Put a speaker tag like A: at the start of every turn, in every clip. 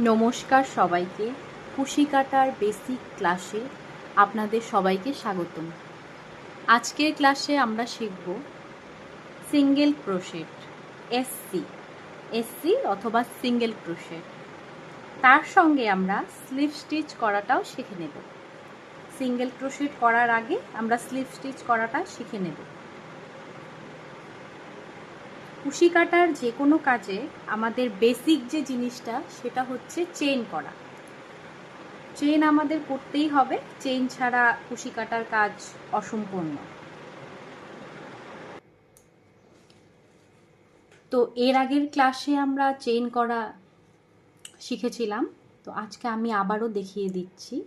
A: নমস্কার সবাইকে। কুশি কাটার বেসিক ক্লাসে আপনাদের সবাইকে স্বাগতম। আজকের ক্লাসে আমরা শিখব সিঙ্গেল ক্রোশেট এসসি এসসি অথবা সিঙ্গেল ক্রোশেট। তার সঙ্গে আমরা স্লিভ স্টিচ করাটাও শিখে নেব। সিঙ্গেল ক্রোশেট করার আগে আমরা স্লিভ স্টিচ করাটা শিখে নেব। কুশি কাটার যে কোনো কাজে আমাদের বেসিক যে জিনিসটা, সেটা হচ্ছে চেন করা। চেন আমাদের করতেই হবে চেন ছাড়া কুশি কাটার কাজ অসম্পূর্ণ। তো এর আগের ক্লাসে আমরা চেন করা শিখেছিলাম। তো আজকে আমি আবারও দেখিয়ে দিচ্ছি।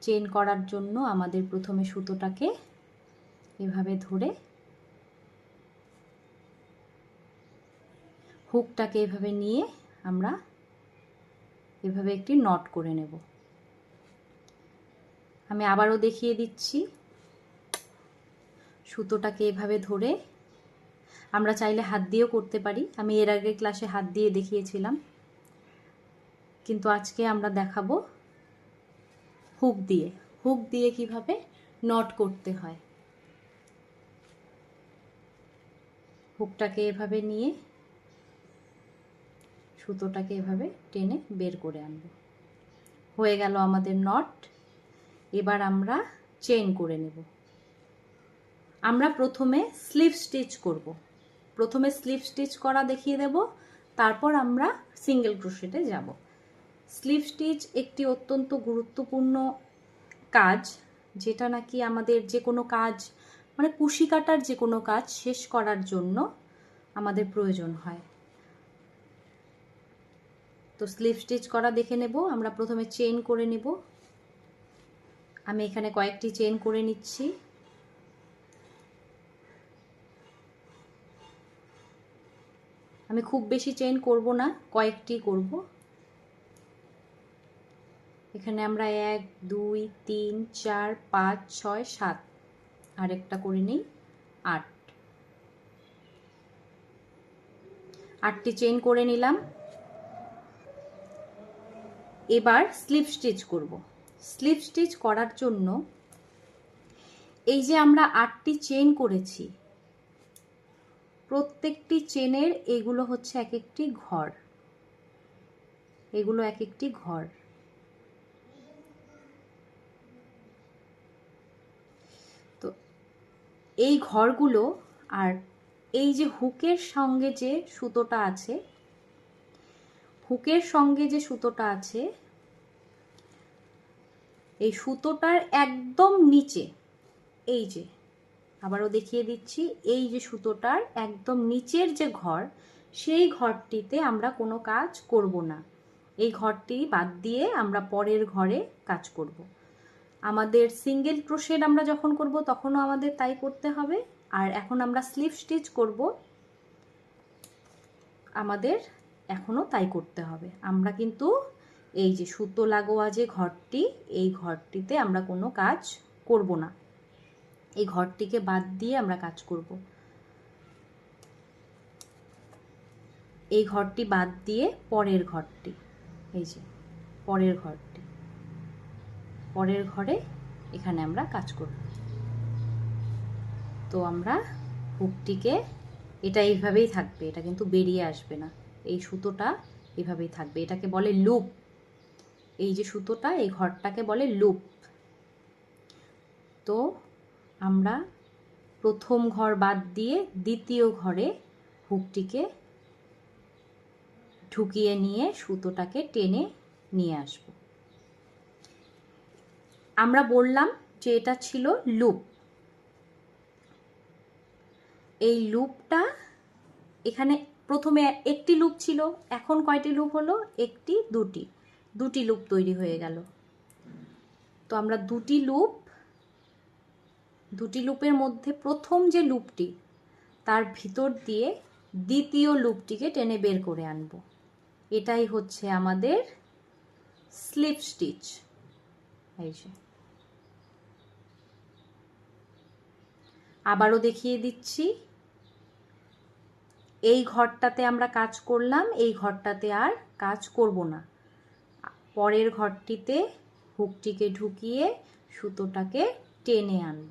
A: চেন করার জন্য আমাদের প্রথমে সুতোটাকে এভাবে ধরে হুকটাকে এভাবে নিয়ে আমরা এভাবে একটি নট করে নেব। আমি আবারও দেখিয়ে দিচ্ছি। সুতোটাকে এভাবে ধরে আমরা চাইলে হাত দিয়েও করতে পারি। আমি এর আগে ক্লাসে হাত দিয়ে দেখিয়েছিলাম। কিন্তু আজকে আমরা দেখাবো হুক দিয়ে। হুক দিয়ে কীভাবে নট করতে হয়। হুকটাকে এভাবে নিয়ে সুতোটাকে এভাবে টেনে বের করে আনব। হয়ে গেল আমাদের নট এবার আমরা চেন করে নেব। আমরা প্রথমে স্লিভ স্টিচ করব। প্রথমে স্লিভ স্টিচ করা দেখিয়ে দেব। তারপর আমরা সিঙ্গেল ক্রোশেটে যাব। স্লিভ স্টিচ একটি অত্যন্ত গুরুত্বপূর্ণ কাজ, যেটা নাকি আমাদের যে কোনো কাজ মানে কুশি কাটার যে কোনো কাজ শেষ করার জন্য আমাদের প্রয়োজন হয়। তো স্লিভ স্টিচ করা দেখে নেব, আমরা প্রথমে চেন করে নেব। আমি এখানে কয়েকটি চেন করে নিচ্ছি। আমি খুব বেশি চেন করব না, কয়েকটি করব। এখানে আমরা এক, দুই, তিন, চার, পাঁচ, ছয়, সাত, আরেকটা করে নিই, আট। আটটি চেন করে নিলাম। এবার স্লিপ স্টিচ করব। স্লিপ স্টিচ করার জন্য এই যে আমরা আটটি চেন করেছি, প্রত্যেকটি চেনের এগুলো হচ্ছে এক একটি ঘর। এগুলো এক একটি ঘর। তো এই ঘরগুলো আর এই যে হুকের সঙ্গে যে সুতোটা আছে হুকের সঙ্গে যে সুতোটা আছে, এই সুতোটার একদম নিচে, এই যে, আবারও দেখিয়ে দিচ্ছি, এই যে সুতোটার একদম নিচের যে ঘর, সেই ঘরটিতে আমরা কোনো কাজ করব না। এই ঘরটি বাদ দিয়ে আমরা পরের ঘরে কাজ করব। আমাদের সিঙ্গেল ক্রোশেড আমরা যখন করব, তখনও আমাদের তাই করতে হবে। আর এখন আমরা স্লিভ স্টিচ করব। আমাদের এখনও তাই করতে হবে। আমরা কিন্তু এই যে সুতো লাগোয়া যে ঘরটি, এই ঘরটিতে আমরা কোনো কাজ করব না। এই ঘরটিকে বাদ দিয়ে আমরা কাজ করব। এই ঘরটি বাদ দিয়ে পরের ঘরটি, এই যে পরের ঘরটি, পরের ঘরে এখানে আমরা কাজ করব। তো আমরা হুকটিকে এটা এইভাবেই থাকবে, এটা কিন্তু বেরিয়ে আসবে না। এই সুতোটা এভাবেই থাকবে। এটাকে বলে লুপ। এই যে সুতোটা, এই ঘরটাকে বলে লুপ। তো আমরা প্রথম ঘর বাদ দিয়ে দ্বিতীয় ঘরে হুকটিকে ঢুকিয়ে নিয়ে সুতোটাকে টেনে নিয়ে আসব। আমরা বললাম যে এটা ছিল লুপ। এই লুপটা এখানে প্রথমে একটি লুপ ছিল, এখন কয়টি লুপ হলো? একটি, দুটি। দুটি লুপ তৈরি হয়ে গেল। তো আমরা দুটি লুপ, দুটি লুপের মধ্যে প্রথম যে লুপটি, তার ভিতর দিয়ে দ্বিতীয় লুপটিকে টেনে বের করে আনব। এটাই হচ্ছে আমাদের স্লিপ স্টিচ। এই যে। আবারও দেখিয়ে দিচ্ছি। এই ঘরটাতে আমরা কাজ করলাম, এই ঘরটাতে আর কাজ করব না। পরের ঘরটিতে হুকটিকে ঢুকিয়ে সুতোটাকে টেনে আনব।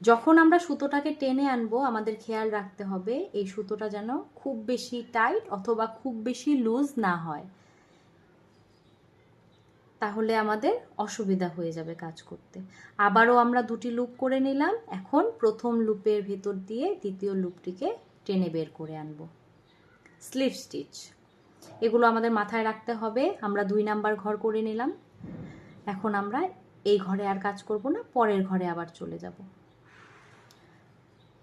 A: যখন আমরা সুতোটাকে টেনে আনব, আমাদের খেয়াল রাখতে হবে, এই সুতোটা যেন খুব বেশি টাইট অথবা খুব বেশি লুজ না হয়। তাহলে আমাদের অসুবিধা হয়ে যাবে কাজ করতে। আবারও আমরা দুটি লুপ করে নিলাম। এখন প্রথম লুপের ভেতর দিয়ে দ্বিতীয় লুপটিকে টেনে বের করে আনব। Slip stitch. এগুলো আমাদের মাথায় রাখতে হবে। আমরা দুই নাম্বার ঘর করে নিলাম। এখন আমরা এই ঘরে আর কাজ করব না, পরের ঘরে আবার চলে যাব।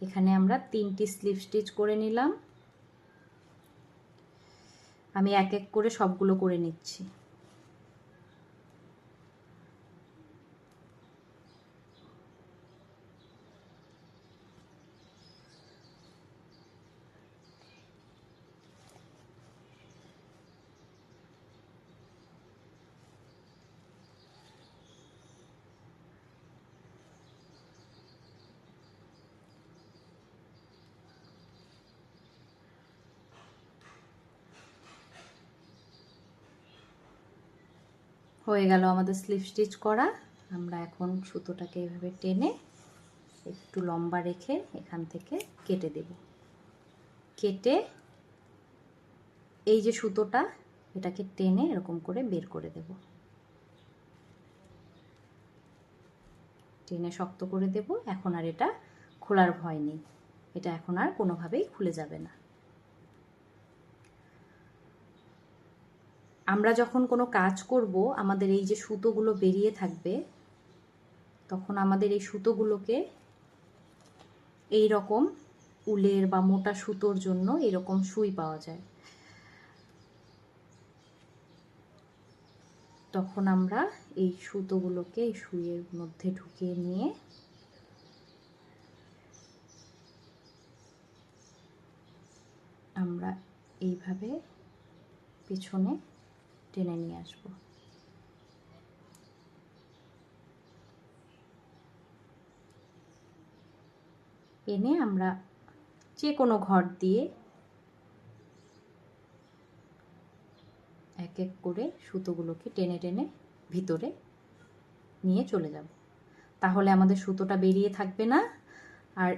A: এখানে আমরা তিনটি স্লিপ স্টিচ করে নিলাম। আমি এক এক করে সবগুলো করে নিচ্ছি। হয়ে গেল আমাদের স্লিপ স্টিচ করা। আমরা এখন সুতোটাকে এভাবে টেনে একটু লম্বা রেখে এখান থেকে কেটে দেব। কেটে এই যে সুতোটা, এটাকে টেনে এরকম করে বের করে দেব। টেনে শক্ত করে দেব। এখন আর এটা খোলার ভয় নেই। এটা এখন আর কোনোভাবেই খুলে যাবে না। আমরা যখন কোনো কাজ করব, আমাদের এই যে সুতোগুলো বেরিয়ে থাকবে, তখন আমাদের এই সুতোগুলোকে এই রকম উলের বা মোটা সুতোর জন্য এরকম সুই পাওয়া যায়। তখন আমরা এই সুতোগুলোকে এই সুইয়ের মধ্যে ঢুকিয়ে নিয়ে আমরা এইভাবে পিছনে টেনে নিয়ে আসব। এনে আমরা যে কোনো ঘর দিয়ে এক এক করে সুতোগুলোকে টেনে টেনে ভিতরে নিয়ে চলে যাব। তাহলে আমাদের সুতোটা বেরিয়ে থাকবে না, আর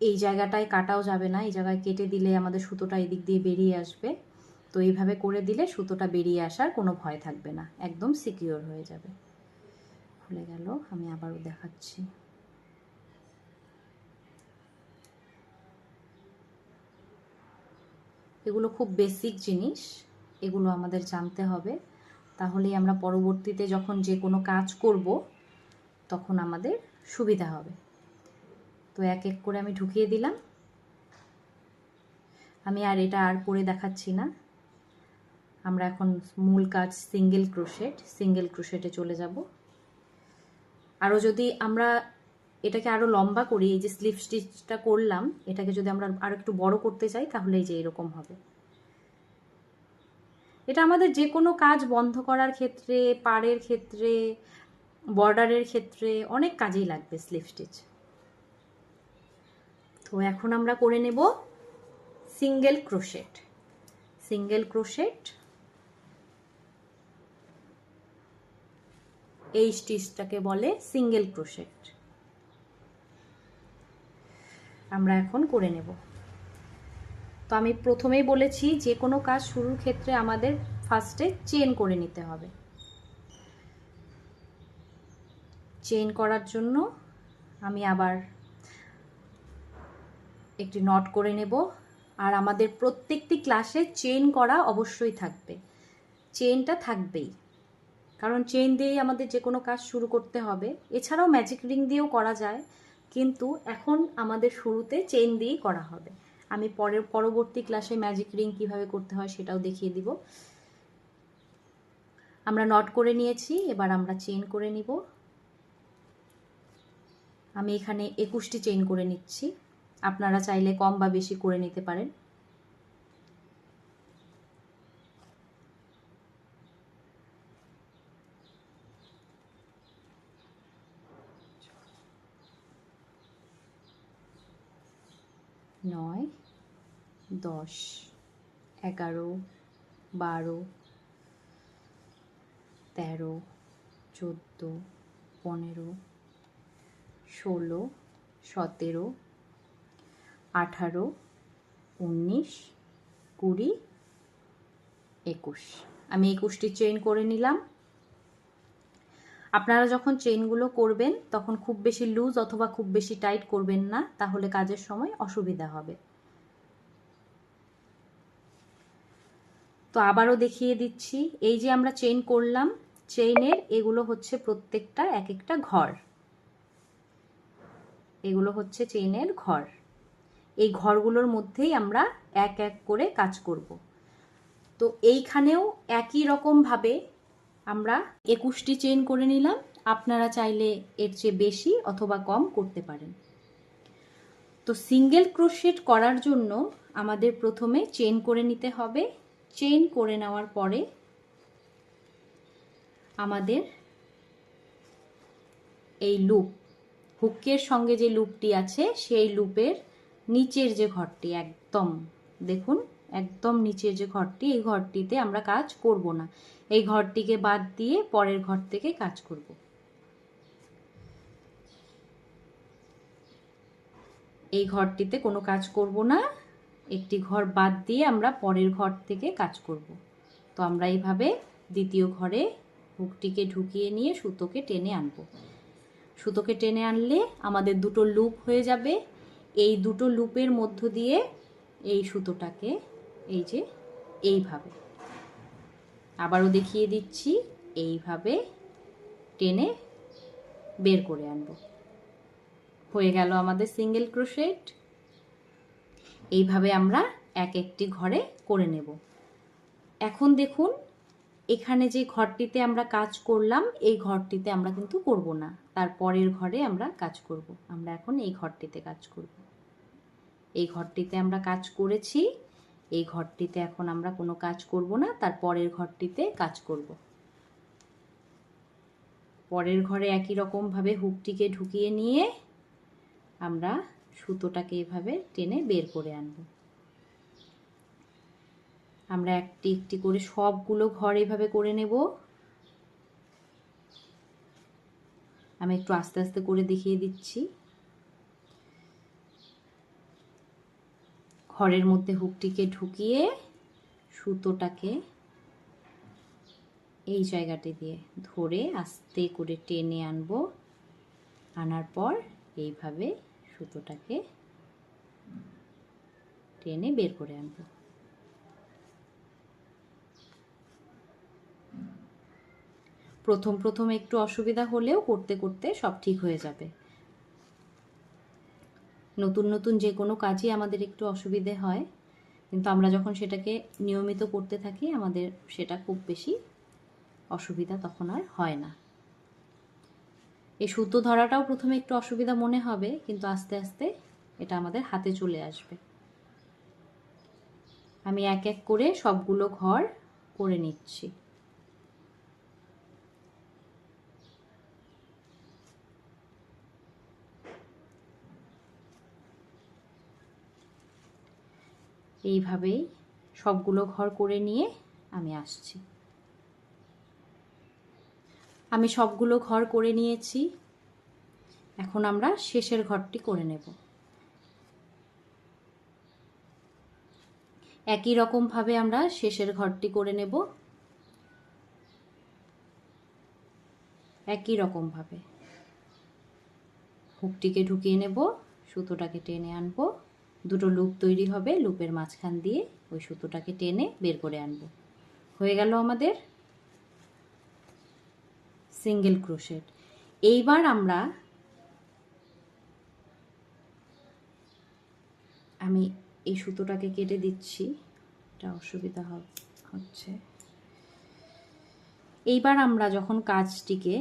A: এই জায়গাটায় কাটাও যাবে না, এই জায়গায় কেটে দিলে আমাদের সুতোটা এদিক দিয়ে বেরিয়ে আসবে। তো এইভাবে করে দিলে সুতোটা বেরিয়ে আসার কোনো ভয় থাকবে না। একদম সিকিওর হয়ে যাবে। খুলে গেল, আমি আবারও দেখাচ্ছি। এগুলো খুব বেসিক জিনিস, এগুলো আমাদের জানতে হবে। তাহলেই আমরা পরবর্তীতে যখন যে কোনো কাজ করব, তখন আমাদের সুবিধা হবে। তো এক এক করে আমি ঢুকিয়ে দিলাম। আমি আর এটা আর করে দেখাচ্ছি না। আমরা এখন মূল কাজ সিঙ্গেল ক্রোশেট সিঙ্গেল ক্রোশেটে চলে যাব। আরও যদি আমরা এটাকে আরও লম্বা করি, এই যে স্লিপ স্টিচটা করলাম, এটাকে যদি আমরা আরও একটু বড় করতে চাই, তাহলে এই যে এরকম হবে। এটা আমাদের যে কোনো কাজ বন্ধ করার ক্ষেত্রে, পাড়ের ক্ষেত্রে, বর্ডারের ক্ষেত্রে অনেক কাজেই লাগবে স্লিপ স্টিচ তো এখন আমরা করে নেব সিঙ্গেল ক্রোশেট সিঙ্গেল ক্রোশেট এই স্টিচটাকে বলে সিঙ্গেল ক্রোশেট আমরা এখন করে নেব। তো আমি প্রথমেই বলেছি যে কোনো কাজ শুরুর ক্ষেত্রে আমাদের ফার্স্টে চেন করে নিতে হবে। চেন করার জন্য আমি আবার একটি নট করে নেব। আর আমাদের প্রত্যেকটি ক্লাসে চেন করা অবশ্যই থাকবে। চেনটা থাকবেই। কারণ চেন দিয়েই আমাদের যে কোনো কাজ শুরু করতে হবে। এছাড়াও ম্যাজিক রিং দিয়েও করা যায়, কিন্তু এখন আমাদের শুরুতে চেন দিয়েই করা হবে। আমি পরের, পরবর্তী ক্লাসে ম্যাজিক রিং কীভাবে করতে হয় সেটাও দেখিয়ে দিব। আমরা নট করে নিয়েছি, এবার আমরা চেন করে নিব। আমি এখানে একুশটি চেন করে নিচ্ছি। আপনারা চাইলে কম বা বেশি করে নিতে পারেন। নয়, দশ, এগারো, বারো, তেরো, চোদ্দ, পনেরো, ষোলো, সতেরো, আঠারো, উনিশ, কুড়ি, একুশ। আমি একুশটি চেইন করে নিলাম। আপনারা যখন চেইনগুলো করবেন, তখন খুব বেশি লুজ অথবা খুব বেশি টাইট করবেন না, তাহলে কাজের সময় অসুবিধা হবে। তো আবারও দেখিয়ে দিচ্ছি, এই যে আমরা চেইন করলাম, চেইনের এগুলো হচ্ছে প্রত্যেকটা এক একটা ঘর। এগুলো হচ্ছে চেইনের ঘর। এই ঘরগুলোর মধ্যেই আমরা এক এক করে কাজ করব। তো এইখানেও একই রকমভাবে আমরা একুশটি চেন করে নিলাম। আপনারা চাইলে এর চেয়ে বেশি অথবা কম করতে পারেন। তো সিঙ্গেল ক্রোশেট করার জন্য আমাদের প্রথমে চেন করে নিতে হবে। চেইন করে নেওয়ার পরে আমাদের এই লুপ হুকের সঙ্গে যে লুপটি আছে, সেই লুপের নিচের যে ঘরটি, একদম, দেখুন, একদম নিচের যে ঘরটি, এই ঘরটিতে আমরা কাজ করব না। এই ঘরটিকে বাদ দিয়ে পরের ঘর থেকে কাজ করব। এই ঘরটিতে কোনো কাজ করব না। একটি ঘর বাদ দিয়ে আমরা পরের ঘর থেকে কাজ করব। তো আমরা এইভাবে দ্বিতীয় ঘরে হুকটিকে ঢুকিয়ে নিয়ে সুতোকে টেনে আনব। সুতোকে টেনে আনলে আমাদের দুটো লুপ হয়ে যাবে। এই দুটো লুপের মধ্য দিয়ে এই সুতোটাকে এই যে এইভাবে আবারও দেখিয়ে দিচ্ছি, এইভাবে টেনে বের করে আনব। হয়ে গেল আমাদের সিঙ্গেল ক্রোশেট। এইভাবে আমরা এক একটি ঘরে করে নেব। এখন দেখুন, এখানে যে ঘরটিতে আমরা কাজ করলাম, এই ঘরটিতে আমরা কিন্তু করব না। তার পরের ঘরে আমরা কাজ করব। আমরা এখন এই ঘরটিতে কাজ করব। এই ঘরটিতে আমরা কাজ করেছি। এই ঘরটিতে এখন আমরা কোনো কাজ করব না, তার পরের ঘরটিতে কাজ করব। পরের ঘরে একই রকমভাবে হুকটিকে ঢুকিয়ে নিয়ে আমরা সুতোটাকে এভাবে টেনে বের করে আনব। আমরা একটি একটি করে সবগুলো ঘর এভাবে করে নেব। আমি একটু আস্তে আস্তে করে দেখিয়ে দিচ্ছি। ঘরের মধ্যে হুকটিকে ঢুকিয়ে সুতোটাকে এই জায়গাটি দিয়ে ধরে আস্তে করে টেনে আনব। আনার পর এইভাবে সুতোটাকে টেনে বের করে আনব। প্রথম প্রথম একটু অসুবিধা হলেও করতে করতে সব ঠিক হয়ে যাবে। নতুন নতুন যে কোনো কাজই আমাদের একটু অসুবিধে হয়। কিন্তু আমরা যখন সেটাকে নিয়মিত করতে থাকি, আমাদের সেটা খুব বেশি অসুবিধা তখন আর হয় না। এই সুতো ধরাটাও প্রথমে একটু অসুবিধা মনে হবে, কিন্তু আস্তে আস্তে এটা আমাদের হাতে চলে আসবে। আমি এক এক করে সবগুলো ঘর করে নিচ্ছি। এইভাবেই সবগুলো ঘর করে নিয়ে আমি আসছি। আমি সবগুলো ঘর করে নিয়েছি। এখন আমরা শেষের ঘরটি করে নেব। একই রকমভাবে আমরা শেষের ঘরটি করে নেব। একই রকমভাবে। হুকটিকে ঢুকিয়ে নেব, সুতোটাকে টেনে আনব। দুটো লুপ তৈরি হবে, লুপের মাঝখান দিয়ে ওই সুতোটাকে টেনে বের করে আনব। হয়ে গেল আমাদের সিঙ্গেল ক্রোশেট এইবার আমরা আমি এই সুতোটাকে কেটে দিচ্ছি। এটা অসুবিধা হচ্ছে। এইবার আমরা যখন কাজটিকে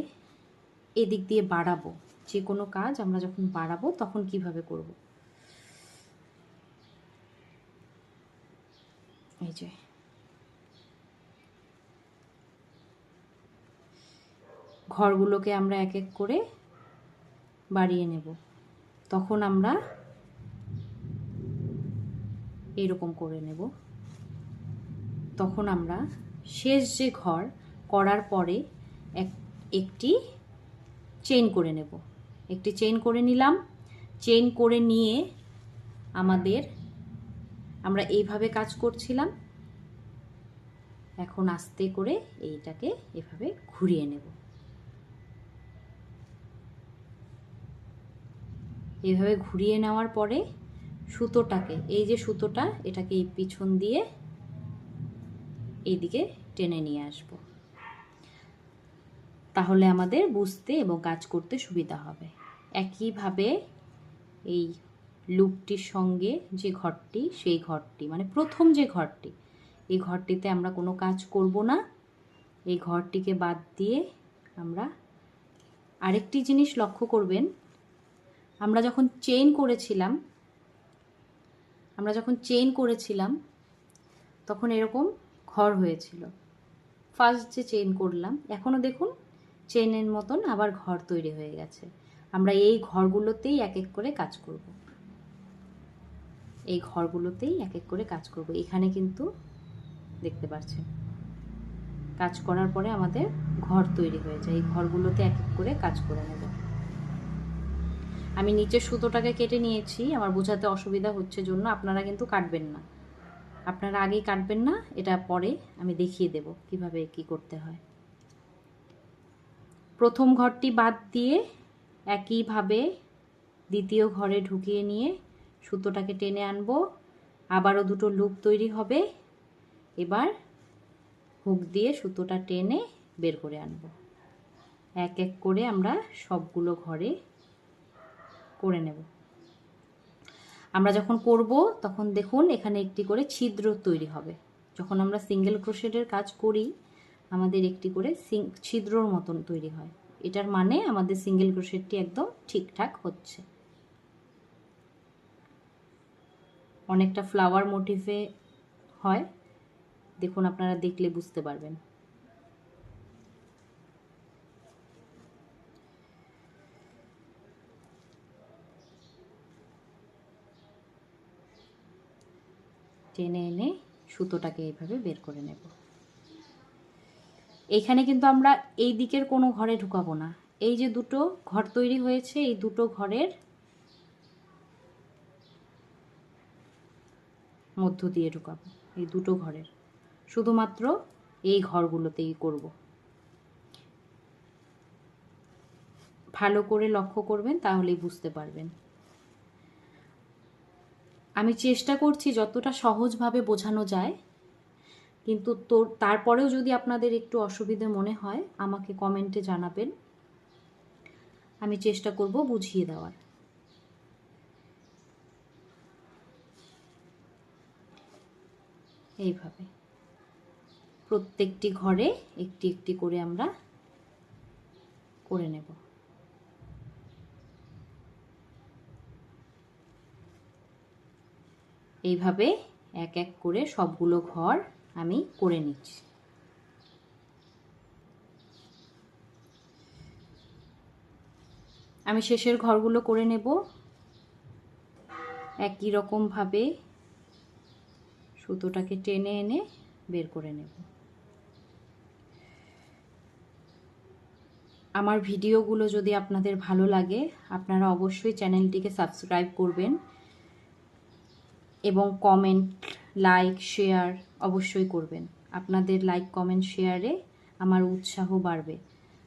A: এদিক দিয়ে বাড়াবো, যে কোনো কাজ আমরা যখন বাড়াবো, তখন কীভাবে করব? এই যে। ঘরগুলোকে আমরা এক এক করে বাড়িয়ে নেব। তখন আমরা এরকম করে নেব। তখন আমরা শেষ যে ঘর করার পরে এক, একটি চেইন করে নেব। একটি চেইন করে নিলাম। চেইন করে নিয়ে আমাদের আমরা এইভাবে কাজ করছিলাম। এখন আস্তে করে এইটাকে এভাবে ঘুরিয়ে নেব। এইভাবে ঘুরিয়ে নেওয়ার পরে সুতোটাকে, এই যে সুতোটা, এটাকে এই পিছন দিয়ে এইদিকে টেনে নিয়ে আসব। তাহলে আমাদের বুঝতে এবং কাজ করতে সুবিধা হবে। একইভাবে এই লুপটির সঙ্গে যে ঘরটি, সেই ঘরটি মানে প্রথম যে ঘরটি, এই ঘরটিতে আমরা কোনো কাজ করব না। এই ঘরটিকে বাদ দিয়ে আমরা আরেকটি জিনিস লক্ষ্য করবেন। আমরা যখন চেইন করেছিলাম, আমরা যখন চেইন করেছিলাম, তখন এরকম ঘর হয়েছিল। ফার্স্ট যে চেইন করলাম এখনও দেখুন চেইনের মতন আবার ঘর তৈরি হয়ে গেছে। আমরা এই ঘরগুলোতেই এক এক করে কাজ করব। এই ঘরগুলোতেই এক এক করে কাজ করব। এখানে কিন্তু দেখতে পাচ্ছেন কাজ করার পরে আমাদের ঘর তৈরি হয়ে যায়। এই ঘরগুলোতে এক এক করে কাজ করে নেব। আমি নিচের সুতোটাকে কেটে নিয়েছি। আমার বোঝাতে অসুবিধা হচ্ছে জন্য আপনারা কিন্তু কাটবেন না। আপনারা আগেই কাটবেন না, এটা পরে আমি দেখিয়ে দেব কীভাবে কি করতে হয়। প্রথম ঘরটি বাদ দিয়ে একইভাবে দ্বিতীয় ঘরে ঢুকিয়ে নিয়ে সুতোটাকে টেনে আনব। আবারও দুটো লুপ তৈরি হবে। এবার হুক দিয়ে সুতোটা টেনে বের করে আনব। এক এক করে আমরা সবগুলো ঘরে করে নেব। আমরা যখন করব, তখন দেখুন এখানে একটি করে ছিদ্র তৈরি হবে। যখন আমরা সিঙ্গেল ক্রোশেটের কাজ করি, আমাদের একটি করে ছিদ্রর মতন তৈরি হয়। এটার মানে আমাদের সিঙ্গেল ক্রোশেটটি একদম ঠিকঠাক হচ্ছে। অনেকটা ফ্লাওয়ার মোটিভে হয়। দেখুন আপনারা দেখলে বুঝতে পারবেন। টেনে এনে সুতোটাকে এইভাবে বের করে নেব। এখানে কিন্তু আমরা এই দিকের কোনো ঘরে ঢুকাবো না। এই যে দুটো ঘর তৈরি হয়েছে, এই দুটো ঘরের মধ্য দিয়ে ঢুকাবো, এই দুটো ঘরের। শুধুমাত্র এই ঘরগুলোতেই করব। ভালো করে লক্ষ্য করবেন, তাহলেই বুঝতে পারবেন। আমি চেষ্টা করছি যতটা সহজভাবে বোঝানো যায়, কিন্তু তোর, তারপরেও যদি আপনাদের একটু অসুবিধে মনে হয়, আমাকে কমেন্টে জানাবেন। আমি চেষ্টা করব বুঝিয়ে দেওয়ার। এইভাবে। প্রত্যেকটি ঘরে একটি একটি করে আমরা করে নেব। এইভাবে এক এক করে সবগুলো ঘর আমি করে নিচ্ছি। আমি শেষের ঘরগুলো করে নেব। একই রকমভাবে সুতোটাকে টেনে এনে বের করে নেব। আমার ভিডিওগুলো যদি আপনাদের ভালো লাগে, আপনারা অবশ্যই চ্যানেলটিকে সাবস্ক্রাইব করবেন এবং কমেন্ট, লাইক, শেয়ার অবশ্যই করবেন। আপনাদের লাইক, কমেন্ট, শেয়ারে আমার উৎসাহ বাড়বে।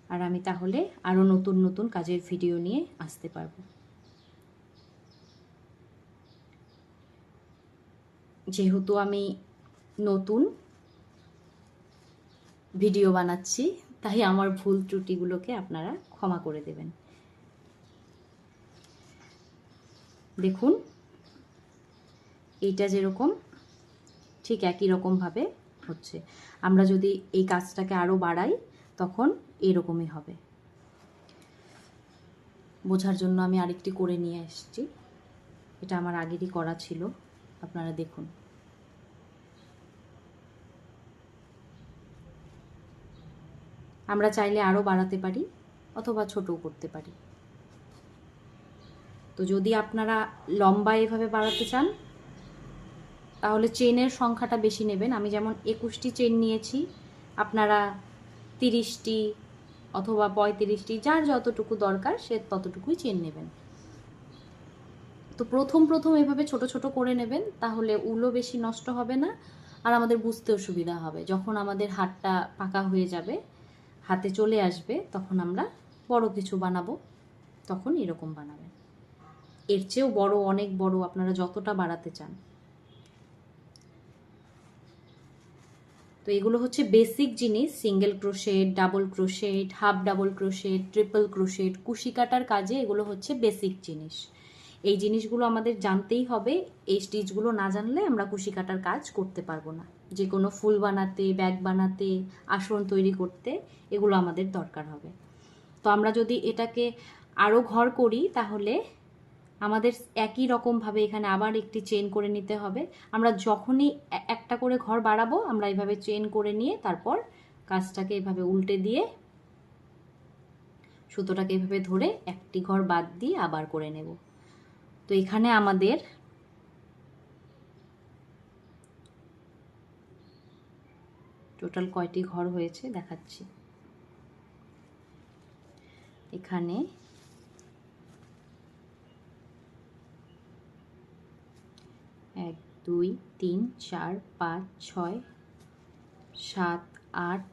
A: আর আমি তাহলে আরও নতুন নতুন কাজের ভিডিও নিয়ে আসতে পারব। যেহেতু আমি নতুন ভিডিও বানাচ্ছি, তাই আমার ভুল ত্রুটিগুলোকে আপনারা ক্ষমা করে দেবেন। দেখুন, এইটা যেরকম, ঠিক একই রকমভাবে হচ্ছে। আমরা যদি এই কাজটাকে আরও বাড়াই, তখন এরকমই হবে। বোঝার জন্য আমি আরেকটি করে নিয়ে এসেছি। এটা আমার আগেরই করা ছিল। আপনারা দেখুন। আমরা চাইলে আরও বাড়াতে পারি অথবা ছোটও করতে পারি। তো যদি আপনারা লম্বা এভাবে বাড়াতে চান, তাহলে চেনের সংখ্যাটা বেশি নেবেন। আমি যেমন একুশটি চেন নিয়েছি, আপনারা তিরিশটি অথবা পঁয়ত্রিশটি, যার যতটুকু দরকার সে ততটুকুই চেন নেবেন। তো প্রথম প্রথম এভাবে ছোট ছোট করে নেবেন, তাহলে উলও বেশি নষ্ট হবে না আর আমাদের বুঝতেও সুবিধা হবে। যখন আমাদের হাতটা পাকা হয়ে যাবে, হাতে চলে আসবে, তখন আমরা বড় কিছু বানাবো, তখন এরকম বানাবেন। এর চেয়েও বড়, অনেক বড় আপনারা যতটা বাড়াতে চান। তো এগুলো হচ্ছে বেসিক জিনিস, single crochet, double crochet, half double crochet, triple crochet, কুশি কাটার কাজে এগুলো হচ্ছে বেসিক জিনিস। এই জিনিসগুলো আমাদের জানতেই হবে, এই স্টিচগুলো না জানলে আমরা কুশি কাটার কাজ করতে পারব না। যে কোনো ফুল বানাতে, ব্যাগ বানাতে, আসন তৈরি করতে এগুলো আমাদের দরকার হবে। তো আমরা যদি এটাকে আরও ঘর করি, তাহলে আমাদের একই রকমভাবে এখানে আবার একটি চেন করে নিতে হবে। আমরা যখনই একটা করে ঘর বাড়াবো, আমরা এইভাবে চেন করে নিয়ে তারপর কাজটাকে এভাবে উল্টে দিয়ে সুতোটাকে এভাবে ধরে একটি ঘর বাদ দিয়ে আবার করে নেব। তো এখানে আমাদের টোটাল কয়টি ঘর হয়েছে দেখাচ্ছি। এখানে এক, দুই, তিন, চার, পাঁচ, ছয়, সাত, আট,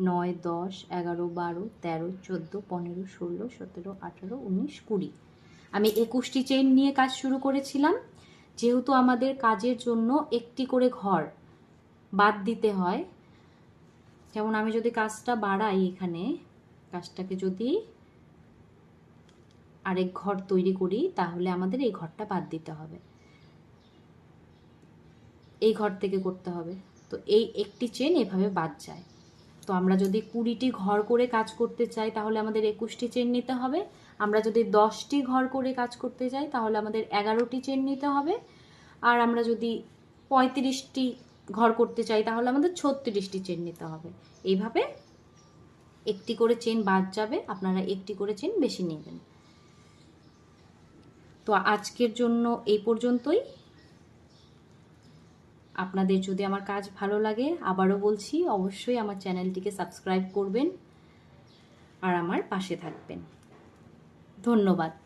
A: নয়, দশ, এগারো, বারো, তেরো, চোদ্দ, পনেরো, ষোলো, সতেরো, আঠারো, উনিশ, কুড়ি। আমি একুশটি চেইন নিয়ে কাজ শুরু করেছিলাম। যেহেতু আমাদের কাজের জন্য একটি করে ঘর বাদ দিতে হয়, যেমন আমি যদি কাজটা বাড়াই এখানে, কাজটাকে যদি আরেক ঘর তৈরি করি, তাহলে আমাদের এই ঘরটা বাদ দিতে হবে। এই ঘর থেকে করতে হবে। তো এই একটি চেন এভাবে বাদ যায়। তো আমরা যদি কুড়িটি ঘর করে কাজ করতে চাই, তাহলে আমাদের একুশটি চেন নিতে হবে। আমরা যদি দশটি ঘর করে কাজ করতে চাই, তাহলে আমাদের এগারোটি চেন নিতে হবে। আর আমরা যদি পঁয়ত্রিশটি ঘর করতে চাই, তাহলে আমাদের ছত্রিশটি চেন নিতে হবে। এইভাবে একটি করে চেন বাদ যাবে, আপনারা একটি করে চেন বেশি নেবেন। তো আজকের জন্য এই পর্যন্তই। আপনাদের যদি আমার কাজ ভালো লাগে, আবারও বলছি, অবশ্যই আমার চ্যানেলটিকে সাবস্ক্রাইব করবেন আর আমার পাশে থাকবেন। ধন্যবাদ।